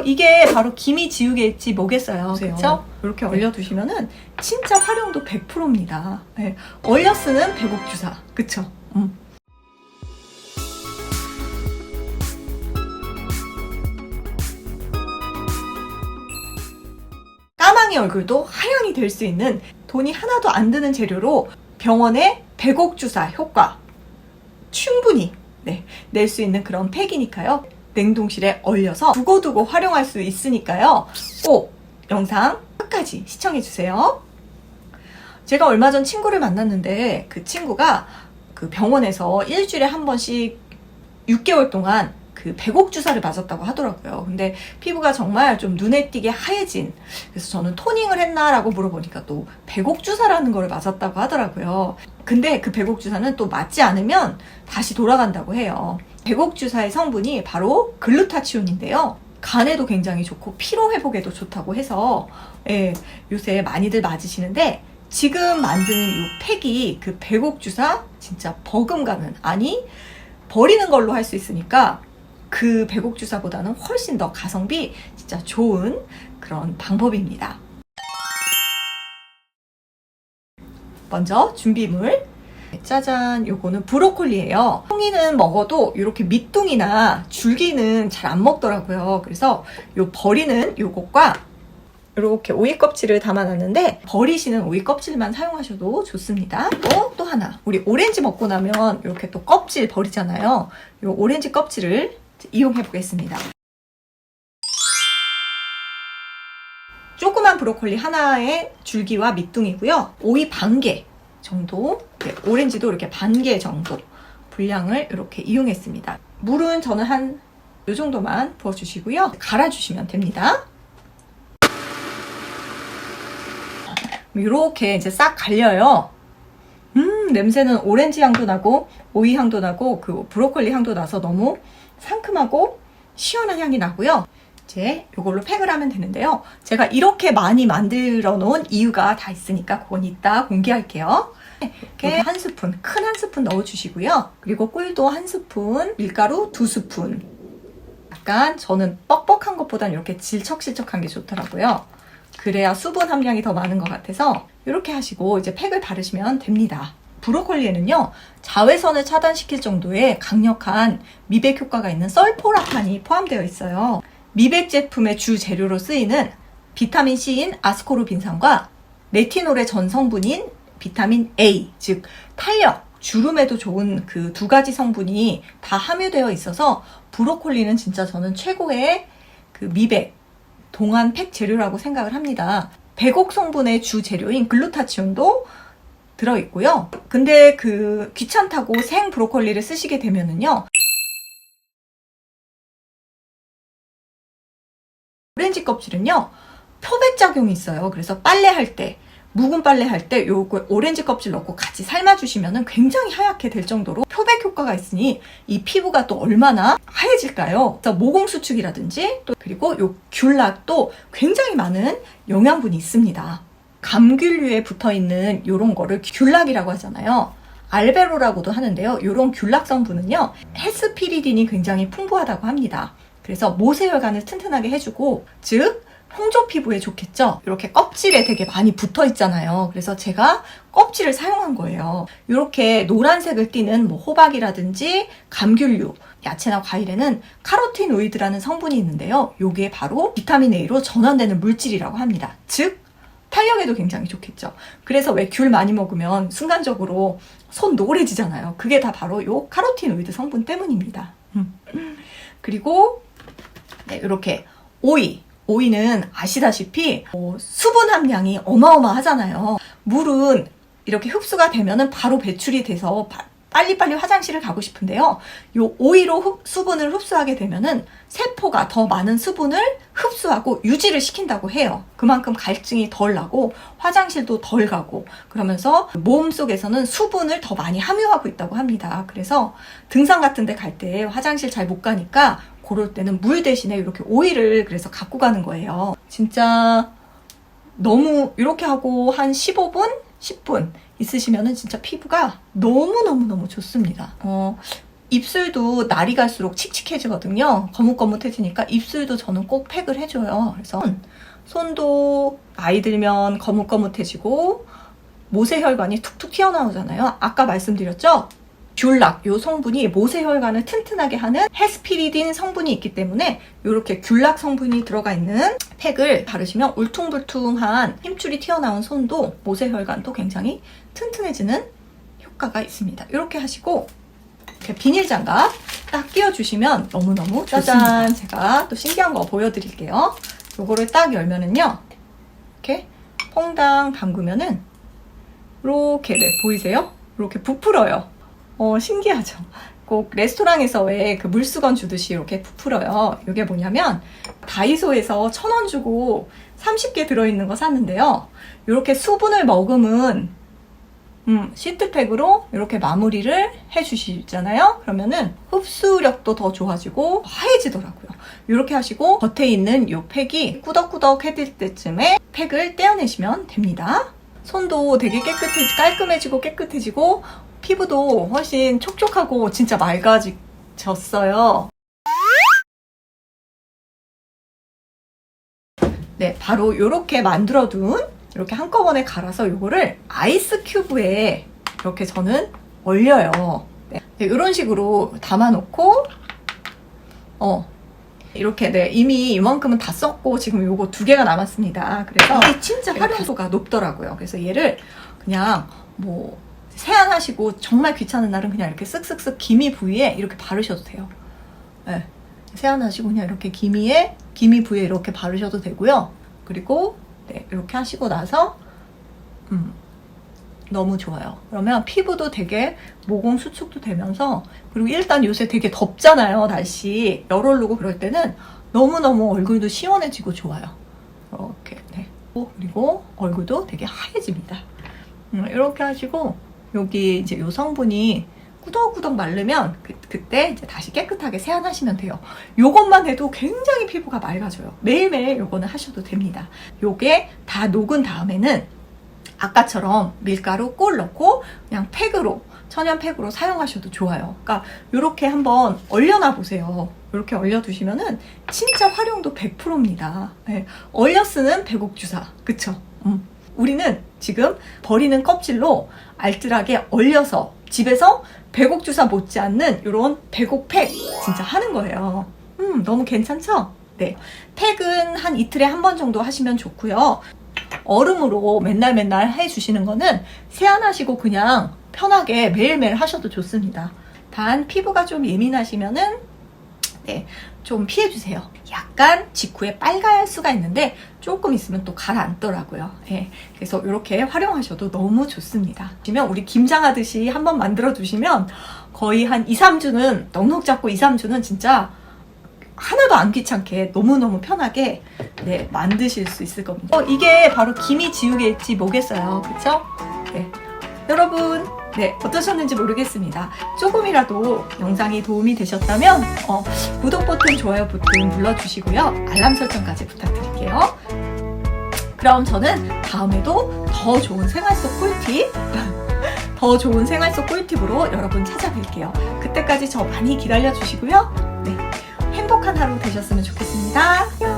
이게 바로 기미 지우개일지 뭐겠어요. 그렇죠? 이렇게 얼려두시면은 진짜 활용도 100%입니다. 네. 얼려 쓰는 배곡 주사. 그쵸? 음. 까망이 얼굴도 하얀이 될 수 있는 돈이 하나도 안 드는 재료로 병원의 배곡 주사 효과 충분히 네, 낼 수 있는 그런 팩이니까요. 냉동실에 얼려서 두고두고 활용할 수 있으니까요. 꼭 영상 끝까지 시청해주세요. 제가 얼마 전 친구를 만났는데 그 친구가 그 병원에서 일주일에 한 번씩 6개월 동안 그 배곡 주사를 맞았다고 하더라고요. 근데 피부가 정말 좀 눈에 띄게 하얘진. 그래서 저는 토닝을 했나라고 물어보니까 또 배곡 주사라는 걸 맞았다고 하더라고요. 근데 그 배곡 주사는 또 맞지 않으면 다시 돌아간다고 해요. 배곡 주사의 성분이 바로 글루타치온인데요. 간에도 굉장히 좋고 피로 회복에도 좋다고 해서 예, 요새 많이들 맞으시는데 지금 만드는 이 팩이 그 배곡 주사 진짜 버금가는 아니 버리는 걸로 할 수 있으니까 그 배곡 주사보다는 훨씬 더 가성비 진짜 좋은 그런 방법입니다. 먼저 준비물 짜잔 요거는 브로콜리예요 송이는 먹어도 이렇게 밑둥이나 줄기는 잘 안 먹더라고요 그래서 요 버리는 요것과 이렇게 오이 껍질을 담아놨는데 버리시는 오이 껍질만 사용하셔도 좋습니다. 또, 또 하나 우리 오렌지 먹고 나면 이렇게 또 껍질 버리잖아요. 요 오렌지 껍질을 이용해 보겠습니다. 조그만 브로콜리 하나의 줄기와 밑둥이고요. 오이 반 개 정도, 네, 오렌지도 이렇게 반 개 정도 분량을 이렇게 이용했습니다. 물은 저는 한이 정도만 부어주시고요. 갈아주시면 됩니다. 이렇게 이제 싹 갈려요. 음, 냄새는 오렌지 향도 나고, 오이 향도 나고, 그 브로콜리 향도 나서 너무 상큼하고 시원한 향이 나고요. 이제 이걸로 팩을 하면 되는데요. 제가 이렇게 많이 만들어 놓은 이유가 다 있으니까 그건 이따 공개할게요. 이렇게 한 스푼, 큰 한 스푼 넣어주시고요. 그리고 꿀도 한 스푼, 밀가루 두 스푼. 약간 저는 뻑뻑한 것보단 이렇게 질척질척한 게 좋더라고요. 그래야 수분 함량이 더 많은 것 같아서 이렇게 하시고 이제 팩을 바르시면 됩니다. 브로콜리에는요 자외선을 차단시킬 정도의 강력한 미백 효과가 있는 썰포라판이 포함되어 있어요. 미백 제품의 주 재료로 쓰이는 비타민 C인 아스코르빈산과 레티놀의 전 성분인 비타민 A, 즉 탄력, 주름에도 좋은 그 두 가지 성분이 다 함유되어 있어서 브로콜리는 진짜 저는 최고의 그 미백 동안 팩 재료라고 생각을 합니다. 배곡 성분의 주 재료인 글루타치온도 들어있고요. 근데 그 귀찮다고 생 브로콜리를 쓰시게 되면은요. 오렌지 껍질은요. 표백 작용이 있어요. 그래서 빨래할 때 묵은 빨래 할 때 요거 오렌지 껍질 넣고 같이 삶아주시면 굉장히 하얗게 될 정도로 표백 효과가 있으니 이 피부가 또 얼마나 하얘질까요? 그래서 모공 수축이라든지 또 그리고 요 귤락도 굉장히 많은 영양분이 있습니다. 감귤류에 붙어 있는 요런 거를 귤락이라고 하잖아요. 알베로라고도 하는데요. 요런 귤락 성분은요. 헤스피리딘이 굉장히 풍부하다고 합니다. 그래서 모세혈관을 튼튼하게 해주고 즉 홍조 피부에 좋겠죠? 이렇게 껍질에 되게 많이 붙어 있잖아요. 그래서 제가 껍질을 사용한 거예요. 이렇게 노란색을 띠는 뭐 호박이라든지 감귤류, 야채나 과일에는 카로티노이드라는 성분이 있는데요. 요게 바로 비타민 A로 전환되는 물질이라고 합니다. 즉, 탄력에도 굉장히 좋겠죠. 그래서 왜 귤 많이 먹으면 순간적으로 손 노래지잖아요. 그게 다 바로 요 카로티노이드 성분 때문입니다. 음. 그리고 네, 이렇게 오이, 오이는 아시다시피 어, 수분 함량이 어마어마하잖아요. 물은 이렇게 흡수가 되면은 바로 배출이 돼서 바- 빨리빨리 화장실을 가고 싶은데요. 요 오이로 흡- 수분을 흡수하게 되면은 세포가 더 많은 수분을 흡수하고 유지를 시킨다고 해요. 그만큼 갈증이 덜 나고 화장실도 덜 가고 그러면서 몸 속에서는 수분을 더 많이 함유하고 있다고 합니다. 그래서 등산 같은 데 갈 때 화장실 잘 못 가니까 그럴 때는 물 대신에 이렇게 오일을 그래서 갖고 가는 거예요. 진짜 너무 이렇게 하고 한 15분, 10분 있으시면은 진짜 피부가 너무너무너무 좋습니다. 어, 입술도 날이 갈수록 칙칙해지거든요. 거뭇거뭇해지니까 입술도 저는 꼭 팩을 해줘요. 그래서 손도 나이 들면 거뭇거뭇해지고 모세혈관이 툭툭 튀어나오잖아요. 아까 말씀드렸죠? 귤락, 요 성분이 모세혈관을 튼튼하게 하는 헤스피리딘 성분이 있기 때문에 이렇게 귤락 성분이 들어가 있는 팩을 바르시면 울퉁불퉁한 힘줄이 튀어나온 손도 모세혈관도 굉장히 튼튼해지는 효과가 있습니다. 이렇게 하시고 이렇게 비닐 장갑 딱 끼워주시면 너무너무 짜잔 제가 또 신기한 거 보여드릴게요. 요거를 딱 열면은요 이렇게 퐁당 담그면은 이렇게 네 보이세요? 이렇게 부풀어요. 어 신기하죠? 꼭 레스토랑에서 왜 그 물수건 주듯이 이렇게 부풀어요. 이게 뭐냐면 다이소에서 천 원 주고 30개 들어있는 거 샀는데요. 이렇게 수분을 머금은 음, 시트팩으로 이렇게 마무리를 해주시잖아요. 그러면은 흡수력도 더 좋아지고 하얘지더라고요. 이렇게 하시고 겉에 있는 이 팩이 꾸덕꾸덕 해질 때쯤에 팩을 떼어내시면 됩니다. 손도 되게 깨끗해, 깔끔해지고 깨끗해지고 피부도 훨씬 촉촉하고 진짜 맑아졌어요. 네, 바로 이렇게 만들어둔 이렇게 한꺼번에 갈아서 이거를 아이스 큐브에 이렇게 저는 얼려요. 네, 이런 식으로 담아놓고 어 이렇게 네 이미 이만큼은 다 썼고 지금 요거 두 개가 남았습니다. 그래서 이게 진짜 활용도가 높더라고요. 그래서 얘를 그냥 뭐 세안하시고 정말 귀찮은 날은 그냥 이렇게 쓱쓱쓱 기미 부위에 이렇게 바르셔도 돼요. 네. 세안하시고 그냥 이렇게 기미에 기미 부위에 이렇게 바르셔도 되고요. 그리고 네, 이렇게 하시고 나서 음, 너무 좋아요. 그러면 피부도 되게 모공 수축도 되면서 그리고 일단 요새 되게 덥잖아요. 날씨 열 오르고 그럴 때는 너무너무 얼굴도 시원해지고 좋아요. 이렇게 네. 그리고 얼굴도 되게 하얘집니다. 음, 이렇게 하시고 여기 이제 요 성분이 꾸덕꾸덕 마르면 그, 그때 이제 다시 깨끗하게 세안하시면 돼요. 요것만 해도 굉장히 피부가 맑아져요. 매일매일 요거는 하셔도 됩니다. 요게 다 녹은 다음에는 아까처럼 밀가루 꿀 넣고 그냥 팩으로 천연 팩으로 사용하셔도 좋아요. 그러니까 이렇게 한번 얼려놔 보세요. 이렇게 얼려두시면은 진짜 활용도 100%입니다. 네. 얼려 쓰는 배곡 주사, 그쵸? 음. 우리는 지금 버리는 껍질로 알뜰하게 얼려서 집에서 배곡 주사 못지않는 이런 배곡 팩 진짜 하는 거예요. 음, 너무 괜찮죠? 네. 팩은 한 이틀에 한 번 정도 하시면 좋고요. 얼음으로 맨날 맨날 해주시는 거는 세안하시고 그냥 편하게 매일매일 하셔도 좋습니다. 단 피부가 좀 예민하시면은 네, 좀 피해주세요. 약간 직후에 빨갈 수가 있는데 조금 있으면 또 가라앉더라고요. 예, 그래서 이렇게 활용하셔도 너무 좋습니다. 보시면 우리 김장하듯이 한번 만들어 두시면 거의 한 2, 3주는 넉넉 잡고 2, 3주는 진짜 하나도 안 귀찮게 너무너무 편하게 네, 만드실 수 있을 겁니다. 어, 이게 바로 기미 지우개일지 뭐겠어요. 그쵸? 네. 여러분, 네, 어떠셨는지 모르겠습니다. 조금이라도 영상이 도움이 되셨다면, 어, 구독 버튼, 좋아요 버튼 눌러주시고요. 알람 설정까지 부탁드릴게요. 그럼 저는 다음에도 더 좋은 생활 속 꿀팁, 더 좋은 생활 속 꿀팁으로 여러분 찾아뵐게요. 그때까지 저 많이 기다려 주시고요. 네, 행복한 하루 되셨으면 좋겠습니다.